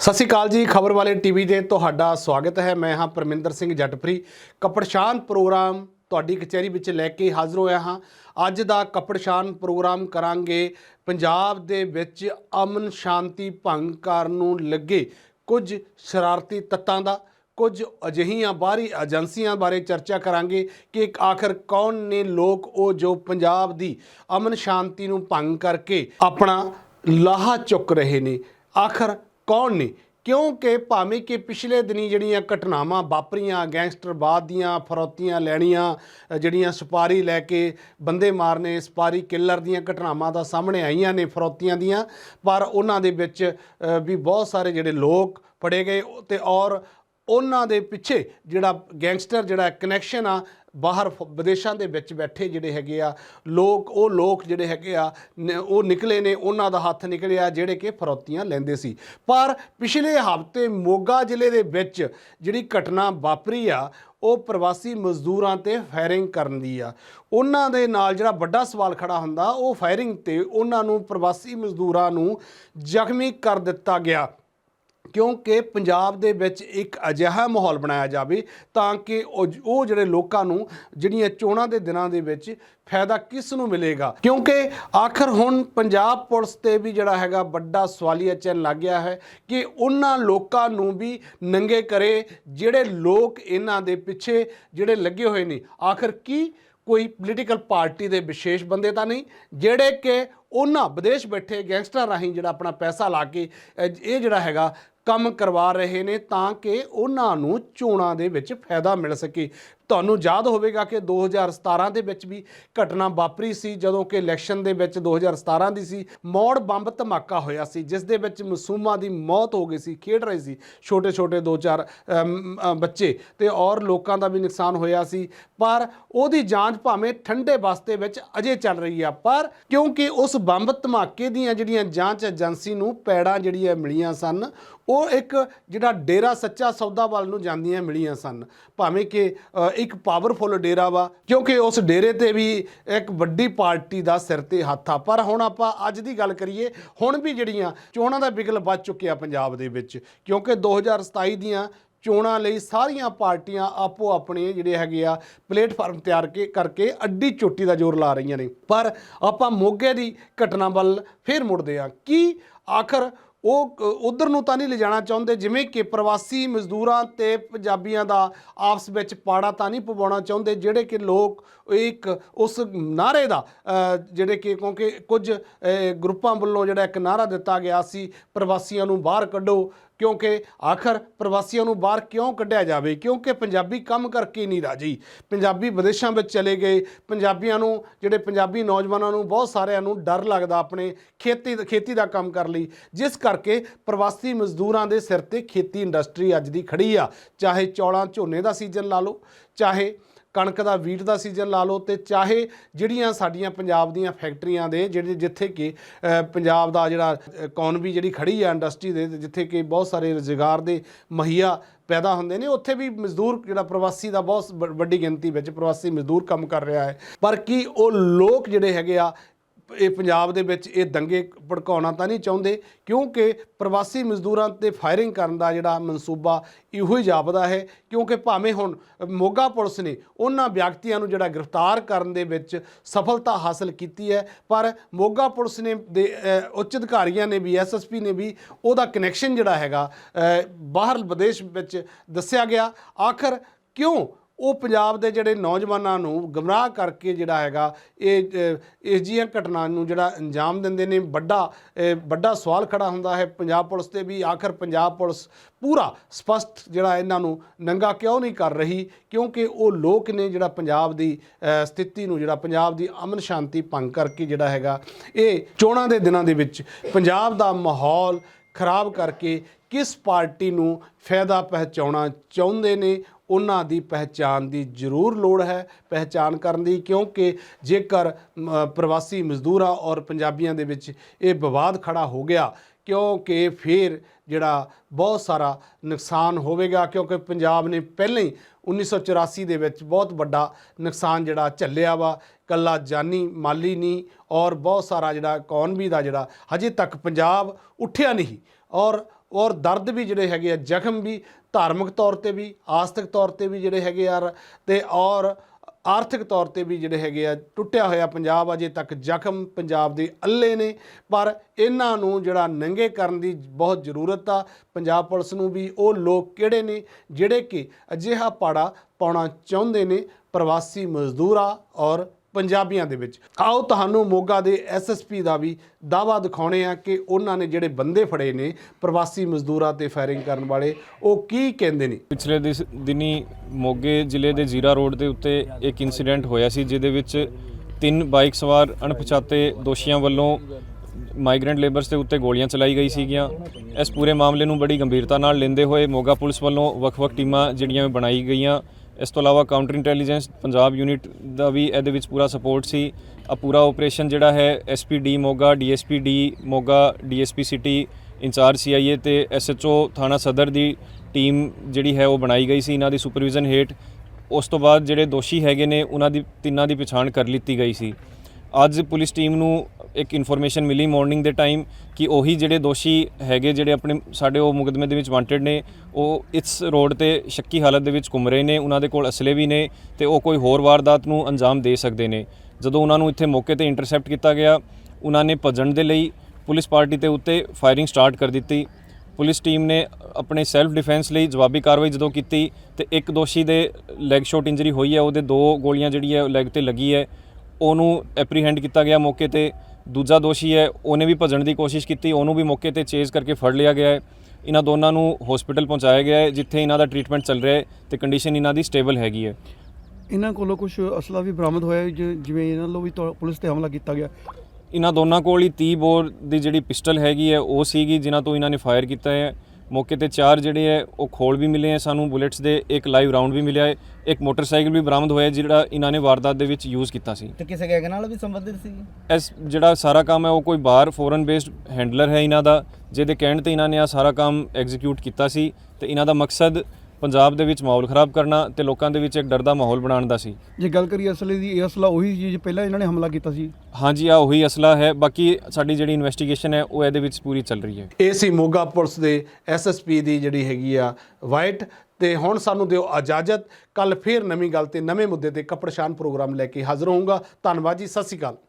ਸਤਿ ਸ਼੍ਰੀ ਅਕਾਲ ਜੀ, ਖਬਰ ਵਾਲੇ ਟੀਵੀ ਤੇ ਤੁਹਾਡਾ ਸਵਾਗਤ ਹੈ। ਮੈਂ ਹਾਂ ਪਰਮਿੰਦਰ ਸਿੰਘ ਜੱਟਪਰੀ ਕੱਪੜਸ਼ਾਨ ਪ੍ਰੋਗਰਾਮ ਤੁਹਾਡੀ ਕਚਹਿਰੀ ਵਿੱਚ ਲੈ ਕੇ ਹਾਜ਼ਰ ਹੋਇਆ ਹਾਂ। ਅੱਜ ਦਾ ਕੱਪੜਸ਼ਾਨ ਪ੍ਰੋਗਰਾਮ ਕਰਾਂਗੇ। ਪੰਜਾਬ ਦੇ ਵਿੱਚ ਅਮਨ ਸ਼ਾਂਤੀ ਭੰਗ ਕਰਨ ਨੂੰ ਲੱਗੇ ਕੁਝ ਸ਼ਰਾਰਤੀ ਤੱਤਾਂ ਦਾ, ਕੁਝ ਅਜਿਹੀਆਂ ਬਾਹਰੀ ਏਜੰਸੀਆਂ ਬਾਰੇ ਚਰਚਾ ਕਰਾਂਗੇ ਕਿ ਆਖਰ ਕੌਣ ਨੇ ਲੋਕ ਉਹ ਜੋ ਪੰਜਾਬ ਦੀ ਅਮਨ ਸ਼ਾਂਤੀ ਨੂੰ ਭੰਗ ਕਰਕੇ ਆਪਣਾ ਲਾਹਾ ਚੁੱਕ ਰਹੇ ਨੇ। ਆਖਰ ਕੌਣ ਨੇ? ਕਿਉਂਕਿ ਭਾਵੇਂ ਕਿ ਪਿਛਲੇ ਦਿਨੀ ਜਿਹੜੀਆਂ ਘਟਨਾਵਾਂ ਵਾਪਰੀਆਂ ਗੈਂਗਸਟਰਵਾਦ ਦੀਆਂ ਫਰੌਤੀਆਂ ਲੈਣੀਆਂ ਜਿਹੜੀਆਂ ਸੁਪਾਰੀ ਲੈ ਕੇ ਬੰਦੇ ਮਾਰਨੇ, ਸਪਾਰੀ ਕਿਲਰ ਦੀਆਂ ਘਟਨਾਵਾਂ ਦਾ ਸਾਹਮਣੇ ਆਈਆਂ ਨੇ ਫਰੌਤੀਆਂ ਦੀਆਂ, ਪਰ ਉਹਨਾਂ ਦੇ ਵਿੱਚ ਵੀ ਬਹੁਤ ਸਾਰੇ ਜਿਹੜੇ ਲੋਕ ਫੜੇ ਗਏ ਤੇ ਔਰ ਉਹਨਾਂ ਦੇ ਪਿੱਛੇ ਜਿਹੜਾ ਗੈਂਗਸਟਰ ਜਿਹੜਾ ਕਨੈਕਸ਼ਨ ਆ ਬਾਹਰ ਫ- ਵਿਦੇਸ਼ਾਂ ਦੇ ਵਿੱਚ ਬੈਠੇ ਜਿਹੜੇ ਹੈਗੇ ਆ, ਲੋਕ, ਉਹ ਲੋਕ ਜਿਹੜੇ ਹੈਗੇ ਆ, ਨ- ਉਹ ਨਿਕਲੇ ਨੇ, ਉਹਨਾਂ ਦਾ ਹੱਥ ਨਿਕਲਿਆ ਜਿਹੜੇ ਕਿ ਫਰੋਤੀਆਂ ਲੈਂਦੇ ਸੀ। ਪਰ ਪਿਛਲੇ ਹਫ਼ਤੇ ਮੋਗਾ ਜ਼ਿਲ੍ਹੇ ਦੇ ਵਿੱਚ ਜਿਹੜੀ ਘਟਨਾ ਵਾਪਰੀ ਆ, ਉਹ ਪ੍ਰਵਾਸੀ ਮਜ਼ਦੂਰਾਂ ਤੇ ਫਾਇਰਿੰਗ ਕਰਨ ਦੀ ਆ। ਉਹਨਾਂ ਦੇ ਨਾਲ ਜਿਹੜਾ ਵੱਡਾ ਸਵਾਲ ਖੜਾ ਹੁੰਦਾ, ਉਹ ਫਾਇਰਿੰਗ ਤੇ ਉਹਨਾਂ ਨੂੰ ਪ੍ਰਵਾਸੀ ਮਜ਼ਦੂਰਾਂ ਨੂੰ ਜ਼ਖਮੀ ਕਰ ਦਿੱਤਾ ਗਿਆ। ਕਿਉਂਕਿ ਪੰਜਾਬ ਦੇ ਵਿੱਚ ਇੱਕ ਅਜਿਹਾ ਮਾਹੌਲ ਬਣਾਇਆ ਜਾਵੇ ਤਾਂ ਕਿ ਉਹ ਉਹ ਜਿਹੜੇ ਲੋਕਾਂ ਨੂੰ ਜਿਹੜੀਆਂ ਚੋਣਾਂ ਦੇ ਦਿਨਾਂ ਦੇ ਵਿੱਚ ਫਾਇਦਾ ਕਿਸ ਨੂੰ ਮਿਲੇਗਾ। ਕਿਉਂਕਿ ਆਖਰ ਹੁਣ ਪੰਜਾਬ ਪੁਲਿਸ ਤੇ ਵੀ ਜਿਹੜਾ ਹੈਗਾ ਵੱਡਾ ਸਵਾਲੀਆ ਚਿੰਨ੍ਹ ਲੱਗ ਗਿਆ ਹੈ ਕਿ ਉਹਨਾਂ ਲੋਕਾਂ ਨੂੰ ਵੀ ਨੰਗੇ ਕਰੇ ਜਿਹੜੇ ਲੋਕ ਇਹਨਾਂ ਦੇ ਪਿੱਛੇ ਜਿਹੜੇ ਲੱਗੇ ਹੋਏ ਨੇ। ਆਖਰ ਕੀ ਕੋਈ ਪੋਲੀਟੀਕਲ ਪਾਰਟੀ ਦੇ ਵਿਸ਼ੇਸ਼ ਬੰਦੇ ਤਾਂ ਨਹੀਂ, ਜਿਹੜੇ ਕਿ ਉਹਨਾਂ ਵਿਦੇਸ਼ ਬੈਠੇ ਗੈਂਗਸਟਰ ਰਾਹੀਂ ਜਿਹੜਾ ਆਪਣਾ ਪੈਸਾ ਲਾ ਕੇ ਇਹ ਜਿਹੜਾ ਹੈਗਾ, ਕੰਮ ਕਰਵਾ ਰਹੇ ਨੇ ਤਾਂ ਕਿ ਉਹਨਾਂ ਨੂੰ ਚੋਣਾਂ ਦੇ ਵਿੱਚ ਫਾਇਦਾ ਮਿਲ ਸਕੇ। ਤੁਹਾਨੂੰ ਯਾਦ ਹੋਵੇਗਾ ਕਿ 2017 ਦੇ ਵਿੱਚ ਵੀ ਘਟਨਾ ਵਾਪਰੀ ਸੀ ਜਦੋਂ ਕਿ ਇਲੈਕਸ਼ਨ ਦੇ ਵਿੱਚ 2017 ਦੀ ਸੀ ਮੌੜ ਬੰਬ ਧਮਾਕਾ ਹੋਇਆ ਸੀ ਜਿਸ ਦੇ ਵਿੱਚ ਮਾਸੂਮਾਂ ਦੀ ਮੌਤ ਹੋ ਗਈ ਸੀ ਖੇਡ ਰਹੇ ਸੀ ਛੋਟੇ ਛੋਟੇ ਦੋ ਚਾਰ ਅਮ, ਅ, ਬੱਚੇ ਤੇ ਔਰ ਲੋਕਾਂ ਦਾ ਵੀ ਨੁਕਸਾਨ ਹੋਇਆ ਸੀ। ਪਰ ਉਹਦੀ ਜਾਂਚ ਭਾਵੇਂ ਠੰਡੇ ਬਸਤੇ ਵਿੱਚ ਅਜੇ ਚੱਲ ਰਹੀ ਆ ਪਰ ਕਿਉਂਕਿ ਉਸ ਬੰਬ ਧਮਾਕੇ ਦੀਆਂ ਜਿਹੜੀਆਂ ਜਾਂਚ ਏਜੰਸੀ ਨੂੰ ਪੈੜਾਂ ਜਿਹੜੀਆਂ ਮਿਲੀਆਂ ਸਨ ਉਹ ਇੱਕ ਜਿਹੜਾ ਡੇਰਾ ਸੱਚਾ ਸੌਦਾ ਵੱਲ ਨੂੰ ਜਾਂਦੀਆਂ ਮਿਲੀਆਂ ਸਨ। ਭਾਵੇਂ ਕਿ ਇੱਕ ਪਾਵਰਫੁਲ ਡੇਰਾ ਵਾ, ਕਿਉਂਕਿ ਉਸ ਡੇਰੇ ਤੇ ਵੀ ਇੱਕ ਵੱਡੀ ਪਾਰਟੀ ਦਾ ਸਿਰ ਤੇ ਹੱਥ ਆ। ਪਰ ਹੁਣ ਆਪਾਂ ਅੱਜ ਦੀ ਗੱਲ ਕਰੀਏ, ਹੁਣ ਵੀ ਜਿਹੜੀਆਂ ਚੋਣਾਂ ਦਾ ਬਿਗਲ ਵੱਜ ਚੁੱਕਿਆ ਪੰਜਾਬ ਦੇ ਵਿੱਚ, ਕਿਉਂਕਿ 2027 ਦੀਆਂ ਚੋਣਾਂ ਲਈ ਸਾਰੀਆਂ ਪਾਰਟੀਆਂ ਆਪੋ ਆਪਣੇ ਜਿਹੜੇ ਹੈਗੇ ਆ, ਪਲੇਟਫਾਰਮ ਤਿਆਰ ਕੇ, ਕਰਕੇ ਅੱਡੀ ਚੋਟੀ ਦਾ ਜ਼ੋਰ ਲਾ ਰਹੀਆਂ ਨੇ। ਪਰ ਆਪਾਂ ਮੋਗੇ ਦੀ ਘਟਨਾ ਵੱਲ ਫੇਰ ਮੁੜਦੇ ਆ ਕੀ ਆਖਰ ਉਹ ਉਧਰ ਨੂੰ ਤਾਂ ਨਹੀਂ ਲਿਜਾਣਾ ਚਾਹੁੰਦੇ, ਜਿਵੇਂ ਕਿ ਪ੍ਰਵਾਸੀ ਮਜ਼ਦੂਰਾਂ ਤੇ ਪੰਜਾਬੀਆਂ ਦਾ ਆਪਸ ਵਿੱਚ ਪਾੜਾ ਤਾਂ ਨਹੀਂ ਪਵਾਉਣਾ ਚਾਹੁੰਦੇ, ਜਿਹੜੇ ਕਿ ਲੋਕ ਇੱਕ ਉਸ ਨਾਰੇ ਦਾ ਜਿਹੜੇ ਕਿ ਕਿਉਂਕਿ ਕੁਝ ਗਰੁੱਪਾਂ ਵੱਲੋਂ ਜਿਹੜਾ ਇੱਕ ਨਾਰਾ ਦਿੱਤਾ ਗਿਆ ਸੀ, ਪ੍ਰਵਾਸੀਆਂ ਨੂੰ ਬਾਹਰ ਕੱਢੋ ਕਿਉਂਕਿ ਆਖਰ ਪ੍ਰਵਾਸੀਆਂ ਨੂੰ ਬਾਹਰ ਕਿਉਂ ਕੱਢਿਆ ਜਾਵੇ? ਕਿਉਂਕਿ ਪੰਜਾਬੀ ਕੰਮ ਕਰਕੇ ਨਹੀਂ ਰਾਜੀ। ਪੰਜਾਬੀ ਵਿਦੇਸ਼ਾਂ ਵਿੱਚ ਚਲੇ ਗਏ। ਪੰਜਾਬੀਆਂ ਨੂੰ, ਜਿਹੜੇ ਪੰਜਾਬੀ ਨੌਜਵਾਨਾਂ ਨੂੰ ਬਹੁਤ ਸਾਰਿਆਂ ਨੂੰ ਡਰ ਲੱਗਦਾ ਆਪਣੇ ਖੇਤੀ ਖੇਤੀ ਦਾ ਕੰਮ ਕਰ ਲਈ। ਜਿਸ ਕਰਕੇ ਪ੍ਰਵਾਸੀ ਮਜ਼ਦੂਰਾਂ ਦੇ ਸਿਰ ਤੇ ਖੇਤੀ ਇੰਡਸਟਰੀ ਅੱਜ ਦੀ ਖੜੀ ਆ। ਚਾਹੇ ਚੌਲਾਂ, ਝੋਨੇ ਦਾ ਸੀਜ਼ਨ ਲਾ ਲਓ, ਚਾਹੇ ਕਣਕ ਦਾ ਵੀਟ ਦਾ ਸੀਜ਼ਨ ਲਾ ਲਓ ਤੇ ਚਾਹੇ ਜਿਹੜੀਆਂ ਸਾਡੀਆਂ ਪੰਜਾਬ ਦੀਆਂ ਫੈਕਟਰੀਆਂ ਦੇ ਜਿਹੜੇ ਜਿੱਥੇ ਕਿ ਪੰਜਾਬ ਦਾ ਜਿਹੜਾ ਇਕਨੋਮੀ ਜਿਹੜੀ ਖੜੀ ਆ ਇੰਡਸਟਰੀ ਦੇ, ਜਿੱਥੇ ਕਿ ਬਹੁਤ ਸਾਰੇ ਰੁਜ਼ਗਾਰ ਦੇ ਮਹੱਈਆ ਪੈਦਾ ਹੁੰਦੇ ਨੇ, ਉੱਥੇ ਵੀ ਮਜ਼ਦੂਰ ਜਿਹੜਾ ਪ੍ਰਵਾਸੀ ਦਾ ਬਹੁਤ ਵ- ਵੱਡੀ ਗਿਣਤੀ ਵਿੱਚ ਪ੍ਰਵਾਸੀ ਮਜ਼ਦੂਰ ਕੰਮ ਕਰ ਰਿਹਾ ਹੈ। ਪਰ ਕੀ ਉਹ ਲੋਕ ਜਿਹੜੇ ਹੈਗੇ ਆ ਇਹ ਪੰਜਾਬ ਦੇ ਵਿੱਚ ਇਹ ਦੰਗੇ ਭੜਕਾਉਣਾ ਤਾਂ ਨਹੀਂ ਚਾਹੁੰਦੇ, ਕਿਉਂਕਿ ਪ੍ਰਵਾਸੀ ਮਜ਼ਦੂਰਾਂ ਤੇ ਫਾਇਰਿੰਗ ਕਰਨ ਦਾ ਜਿਹੜਾ ਮਨਸੂਬਾ ਇਹੋ ਹੀ ਜਾਪਦਾ ਹੈ, ਕਿਉਂਕਿ ਭਾਵੇਂ ਹੁਣ ਮੋਗਾ ਪੁਲਿਸ ਨੇ ਉਹਨਾਂ ਵਿਅਕਤੀਆਂ ਨੂੰ ਜਿਹੜਾ ਗ੍ਰਿਫਤਾਰ ਕਰਨ ਦੇ ਵਿੱਚ ਸਫਲਤਾ ਹਾਸਲ ਕੀਤੀ ਹੈ, ਪਰ ਮੋਗਾ ਪੁਲਿਸ ਨੇ ਦੇ ਉੱਚ ਅਧਿਕਾਰੀਆਂ ਨੇ ਵੀ ਐਸਐਸਪੀ ਨੇ ਵੀ ਉਹਦਾ ਕਨੈਕਸ਼ਨ ਜਿਹੜਾ ਹੈਗਾ ਬਾਹਰ ਵਿਦੇਸ਼ ਵਿੱਚ ਦੱਸਿਆ ਗਿਆ। ਆਖਰ ਕਿਉਂ ਉਹ ਪੰਜਾਬ ਦੇ ਜਿਹੜੇ ਨੌਜਵਾਨਾਂ ਨੂੰ ਗਮਰਾਹ ਕਰਕੇ ਜਿਹੜਾ ਹੈਗਾ ਇਹ ਅ, ਇਸ ਜੀਆਂ ਘਟਨਾ ਨੂੰ ਜਿਹੜਾ ਅੰਜਾਮ ਦਿੰਦੇ ਨੇ ਵੱਡਾ ਵੱਡਾ ਸਵਾਲ ਖੜਾ ਹੁੰਦਾ ਹੈ। ਪੰਜਾਬ ਪੁਲਿਸ ਤੇ ਵੀ ਆਖਰ ਪੰਜਾਬ ਪੁਲਿਸ ਪੂਰਾ ਸਪਸ਼ਟ ਜਿਹੜਾ ਇਹਨਾਂ ਨੂੰ ਨੰਗਾ ਕਿਉਂ ਨਹੀਂ ਕਰ ਰਹੀ? ਕਿਉਂਕਿ ਉਹ ਲੋਕ ਨੇ ਜਿਹੜਾ ਪੰਜਾਬ ਦੀ ਸਥਿਤੀ ਨੂੰ ਜਿਹੜਾ ਪੰਜਾਬ ਦੀ ਅਮਨ ਸ਼ਾਂਤੀ ਭੰਗ ਕਰਕੇ ਜਿਹੜਾ ਹੈਗਾ ਇਹ ਚੋਣਾਂ ਦੇ ਦਿਨਾਂ ਦੇ ਵਿੱਚ ਪੰਜਾਬ ਦਾ ਮਾਹੌਲ ਖਰਾਬ ਕਰਕੇ ਕਿਸ ਪਾਰਟੀ ਨੂੰ ਫਾਇਦਾ ਪਹੁੰਚਾਉਣਾ ਚਾਹੁੰਦੇ ਨੇ ਉਹਨਾਂ ਦੀ ਪਹਿਚਾਨ ਦੀ ਜ਼ਰੂਰ ਲੋੜ ਹੈ ਪਹਿਚਾਨ ਕਰਨ ਦੀ, ਕਿਉਂਕਿ ਜੇਕਰ ਪ੍ਰਵਾਸੀ ਮਜ਼ਦੂਰਾਂ ਔਰ ਪੰਜਾਬੀਆਂ ਦੇ ਵਿੱਚ ਇਹ ਵਿਵਾਦ ਖੜਾ ਹੋ ਗਿਆ, ਕਿਉਂਕਿ ਫਿਰ ਜਿਹੜਾ ਬਹੁਤ ਸਾਰਾ ਨੁਕਸਾਨ ਹੋਵੇਗਾ, ਕਿਉਂਕਿ ਪੰਜਾਬ ਨੇ ਪਹਿਲਾਂ ਹੀ 1984 ਦੇ ਵਿੱਚ ਬਹੁਤ ਵੱਡਾ ਨੁਕਸਾਨ ਜਿਹੜਾ ਝੱਲਿਆ ਵਾ, ਕੱਲਾ ਜਾਨੀ ਮਾਲੀ ਨਹੀਂ, ਔਰ ਬਹੁਤ ਸਾਰਾ ਜਿਹੜਾ ਇਕਨੋਮੀ ਦਾ ਜਿਹੜਾ ਹਜੇ ਤੱਕ ਪੰਜਾਬ ਉੱਠਿਆ ਨਹੀਂ, ਔਰ ਔਰ ਦਰਦ ਵੀ ਜਿਹੜੇ ਹੈਗੇ ਆ, ਜ਼ਖਮ ਵੀ, ਧਾਰਮਿਕ ਤੌਰ ਤੇ ਵੀ, ਆਸਤਿਕ ਤੌਰ ਤੇ ਵੀ ਜਿਹੜੇ ਹੈਗੇ ਆ, ਤੇ ਔਰ ਆਰਥਿਕ ਤੌਰ ਤੇ ਵੀ ਜਿਹੜੇ ਹੈਗੇ ਆ, ਟੁੱਟਿਆ ਹੋਇਆ ਪੰਜਾਬ ਅਜੇ ਤੱਕ ਜ਼ਖਮ ਪੰਜਾਬ ਦੇ ਅੱਲੇ ਨੇ। ਪਰ ਇਹਨਾਂ ਨੂੰ ਜਿਹੜਾ ਨੰਗੇ ਕਰਨ ਦੀ ਬਹੁਤ ਜ਼ਰੂਰਤ ਆ, ਪੰਜਾਬ ਪੁਲਿਸ ਨੂੰ ਵੀ ਉਹ ਲੋਕ ਕਿਹੜੇ ਨੇ, ਜਿਹੜੇ ਕਿ ਅਜਿਹਾ ਪਾੜਾ ਪਾਉਣਾ ਚਾਹੁੰਦੇ ਨੇ, ਪ੍ਰਵਾਸੀ ਮਜ਼ਦੂਰ ਆ ਔਰ ਪੰਜਾਬੀਆਂ ਦੇ ਵਿੱਚ। ਆਓ ਤੁਹਾਨੂੰ ਮੋਗਾ ਦੇ ਐਸਐਸਪੀ ਦਾ ਵੀ ਦਾਵਾ ਦਿਖਾਉਣੇ ਆ ਕਿ ਉਹਨਾਂ ਨੇ ਜਿਹੜੇ ਬੰਦੇ ਫੜੇ ਨੇ ਪ੍ਰਵਾਸੀ ਮਜ਼ਦੂਰਾਂ ਤੇ ਫਾਇਰਿੰਗ ਕਰਨ ਵਾਲੇ, ਉਹ ਕੀ ਕਹਿੰਦੇ ਨੇ? ਪਿਛਲੇ ਦਿਸ- ਦਿਨੀ ਮੋਗੇ ਜ਼ਿਲ੍ਹੇ ਦੇ ਜ਼ੀਰਾ ਰੋਡ ਦੇ ਉੱਤੇ ਇੱਕ ਇਨਸੀਡੈਂਟ ਹੋਇਆ ਸੀ, ਜਿਹਦੇ ਵਿੱਚ ਤਿੰਨ ਬਾਈਕ ਸਵਾਰ ਅਣਪਛਾਤੇ ਦੋਸ਼ੀਆਂ ਵੱਲੋਂ ਮਾਈਗ੍ਰੈਂਟ ਲੇਬਰਸ ਦੇ ਉੱਤੇ ਗੋਲੀਆਂ ਚਲਾਈ ਗਈ ਸੀਗੀਆਂ। ਇਸ ਪੂਰੇ ਮਾਮਲੇ ਨੂੰ ਬੜੀ ਗੰਭੀਰਤਾ ਨਾਲ ਲੈਂਦੇ ਹੋਏ ਮੋਗਾ ਪੁਲਿਸ ਵੱਲੋਂ ਵੱਖ-ਵੱਖ ਟੀਮਾਂ ਜਿਹੜੀਆਂ ਬਣਾਈ ਗਈਆਂ। ਇਸ ਤੋਂ ਇਲਾਵਾ ਕਾਊਂਟਰ ਇੰਟੈਲੀਜੈਂਸ ਪੰਜਾਬ ਯੂਨਿਟ ਦਾ ਵੀ ਇਹਦੇ ਵਿੱਚ ਪੂਰਾ ਸਪੋਰਟ ਸੀ। ਆ ਪੂਰਾ ਆਪਰੇਸ਼ਨ ਜਿਹੜਾ ਹੈ SPD Moga DSPD Moga DSP city in charge CIA ਤੇ ਐਸਐਚਓ ਥਾਣਾ ਸਦਰ ਦੀ ਟੀਮ ਜਿਹੜੀ ਹੈ ਉਹ ਬਣਾਈ ਗਈ ਸੀ। ਇਹਨਾਂ ਦੀ ਸੁਪਰਵਿਜ਼ਨ ਹੇਠ ਉਸ ਤੋਂ ਬਾਅਦ ਜਿਹੜੇ ਦੋਸ਼ੀ ਹੈਗੇ ਨੇ, ਉਹਨਾਂ ਦੀ ਤਿੰਨਾਂ ਦੀ ਪਛਾਣ ਕਰ ਲਿੱਤੀ ਗਈ ਸੀ। ਅੱਜ ਪੁਲਿਸ ਟੀਮ ਨੂੰ ਇੱਕ ਇਨਫੋਰਮੇਸ਼ਨ ਮਿਲੀ ਮਾਰਨਿੰਗ ਦੇ ਟਾਈਮ ਕਿ ਉਹੀ ਜਿਹੜੇ ਦੋਸ਼ੀ ਹੈਗੇ, ਜਿਹੜੇ ਆਪਣੇ, ਸਾਡੇ ਉਹ ਮੁਕਦਮੇ ਦੇ ਵਿੱਚ ਵਾਂਟਡ ਨੇ, ਉਹ ਇਸ ਰੋਡ ਤੇ ਸ਼ੱਕੀ ਹਾਲਤ ਦੇ ਵਿੱਚ ਘੁੰਮ ਰਹੇ ਨੇ, ਉਹਨਾਂ ਦੇ ਕੋਲ ਅਸਲੇ ਵੀ ਨੇ ਤੇ ਉਹ ਕੋਈ ਹੋਰ ਵਾਰਦਾਤ ਨੂੰ ਅੰਜਾਮ ਦੇ ਸਕਦੇ ਨੇ। ਜਦੋਂ ਉਹਨਾਂ ਨੂੰ ਇੱਥੇ ਮੌਕੇ ਤੇ ਇੰਟਰਸੈਪਟ ਕੀਤਾ ਗਿਆ, ਉਹਨਾਂ ਨੇ ਭੱਜਣ ਦੇ ਲਈ ਪੁਲਿਸ ਪਾਰਟੀ ਦੇ ਉੱਤੇ ਫਾਇਰਿੰਗ ਸਟਾਰਟ ਕਰ ਦਿੱਤੀ। ਪੁਲਿਸ ਟੀਮ ਨੇ ਆਪਣੇ ਸੈਲਫ ਡਿਫੈਂਸ ਲਈ ਜਵਾਬੀ ਕਾਰਵਾਈ ਜਦੋਂ ਕੀਤੀ ਤੇ ਇੱਕ ਦੋਸ਼ੀ ਦੇ ਲੈਗ ਸ਼ਾਟ ਇੰਜਰੀ ਹੋਈ ਹੈ, ਉਹਦੇ ਦੋ ਗੋਲੀਆਂ ਜਿਹੜੀ ਹੈ ਲੈਗ ਤੇ ਲੱਗੀ ਹੈ। ਉਹਨੂੰ ਐਪਰੀਹੈਂਡ ਕੀਤਾ ਗਿਆ ਮੌਕੇ ਤੇ। ਦੂਜਾ ਦੋਸ਼ੀ ਹੈ ਉਹਨੇ ਵੀ ਭੱਜਣ ਦੀ ਕੋਸ਼ਿਸ਼ ਕੀਤੀ ਉਹਨੂੰ ਵੀ ਮੌਕੇ ਤੇ ਚੇਜ਼ ਕਰਕੇ ਫੜ ਲਿਆ ਗਿਆ ਹੈ। ਇਹਨਾਂ ਦੋਨਾਂ ਨੂੰ ਹਸਪੀਟਲ ਪਹੁੰਚਾਇਆ ਗਿਆ ਹੈ ਜਿੱਥੇ ਇਹਨਾਂ ਦਾ ਟ੍ਰੀਟਮੈਂਟ ਚੱਲ ਰਿਹਾ ਹੈ ਤੇ ਕੰਡੀਸ਼ਨ ਇਹਨਾਂ ਦੀ ਸਟੇਬਲ ਹੈਗੀ ਹੈ। ਇਹਨਾਂ ਕੋਲੋਂ ਕੁਝ ਅਸਲਾ ਵੀ ਬਰਾਮਦ ਹੋਇਆ ਹੈ, ਜ- ਜਿਵੇਂ ਇਹਨਾਂ ਵੱਲੋਂ ਵੀ ਪੁਲਿਸ ਤੇ ਹਮਲਾ ਕੀਤਾ ਗਿਆ। ਇਹਨਾਂ ਦੋਨਾਂ ਕੋਲ ਹੀ 30 ਬੋਰ ਦੀ ਜਿਹੜੀ ਪਿਸਟਲ ਹੈਗੀ ਹੈ ਉਹ ਸੀਗੀ ਜਿਨ੍ਹਾਂ ਤੋਂ ਇਹਨਾਂ ਨੇ ਫਾਇਰ ਕੀਤਾ ਹੈ। ਮੌਕੇ ਤੇ ਚਾਰ ਜਿਹੜੇ ਹੈ ਉਹ ਖੋਲ ਵੀ ਮਿਲੇ ਹੈ। ਸਾਨੂੰ ਬੁਲੇਟਸ ਦੇ ਇੱਕ ਲਾਈਵ ਰਾਉਂਡ ਵੀ ਮਿਲਿਆ ਹੈ। ਇੱਕ ਮੋਟਰਸਾਈਕਲ ਵੀ ਬਰਾਮਦ ਹੋਇਆ ਹੈ ਜਿਹੜਾ ਇਹਨਾਂ ਨੇ ਵਾਰਦਾਤ ਦੇ ਵਿੱਚ ਯੂਜ਼ ਕੀਤਾ ਸੀ। ਤੇ ਕਿਸੇ ਗੈਂਗ ਨਾਲ ਵੀ ਸੰਬੰਧਿਤ ਸੀ? ਇਸ ਜਿਹੜਾ ਸਾਰਾ ਕੰਮ ਹੈ ਉਹ ਕੋਈ ਬਾਹਰ ਫੋਰਨ ਬੇਸਡ ਹੈਂਡਲਰ ਹੈ ਇਹਨਾਂ ਦਾ ਜਿਹਦੇ ਕਹਿਣ ਤੇ ਇਹਨਾਂ ਨੇ ਆ ਸਾਰਾ ਕੰਮ ਐਗਜ਼ੀਕਿਊਟ ਕੀਤਾ ਸੀ। ਤੇ ਇਹਨਾਂ ਦਾ ਮਕਸਦ ਪੰਜਾਬ ਦੇ ਵਿੱਚ ਮਾਹੌਲ ਖਰਾਬ ਕਰਨਾ ਤੇ ਲੋਕਾਂ ਦੇ ਵਿੱਚ ਇੱਕ ਡਰ ਦਾ ਮਾਹੌਲ ਬਣਾਉਣ ਦਾ ਸੀ। ਜੇ ਗੱਲ ਕਰੀਏ ਅਸਲੇ ਦੀ ਇਹ ਅਸਲਾ ਉਹੀ ਸੀ ਜੇ ਪਹਿਲਾਂ ਇਹਨਾਂ ਨੇ ਹਮਲਾ ਕੀਤਾ ਸੀ। ਹਾਂਜੀ ਆ ਉਹੀ ਅਸਲਾ ਹੈ। ਬਾਕੀ ਸਾਡੀ ਜਿਹੜੀ ਇਨਵੈਸਟੀਗੇਸ਼ਨ ਹੈ ਉਹ ਇਹਦੇ ਵਿੱਚ ਪੂਰੀ ਚੱਲ ਰਹੀ ਹੈ। ਇਹ ਸੀ ਮੋਗਾ ਪੁਲਿਸ ਦੇ ਐਸਐਸਪੀ ਦੀ ਜਿਹੜੀ ਹੈਗੀ ਆ ਵਾਈਟ। ਤੇ ਹੁਣ ਸਾਨੂੰ ਦਿਓ ਇਜਾਜ਼ਤ। ਕੱਲ ਫੇਰ ਨਵੀਂ ਗੱਲ ਤੇ ਨਵੇਂ ਮੁੱਦੇ ਤੇ ਕਪੜਸ਼ਾਨ ਪ੍ਰੋਗਰਾਮ ਲੈ ਕੇ ਹਾਜ਼ਰ ਹੋਊਂਗਾ। ਧੰਨਵਾਦ ਜੀ ਸਤਿ ਸ਼੍ਰੀ ਅਕਾਲ।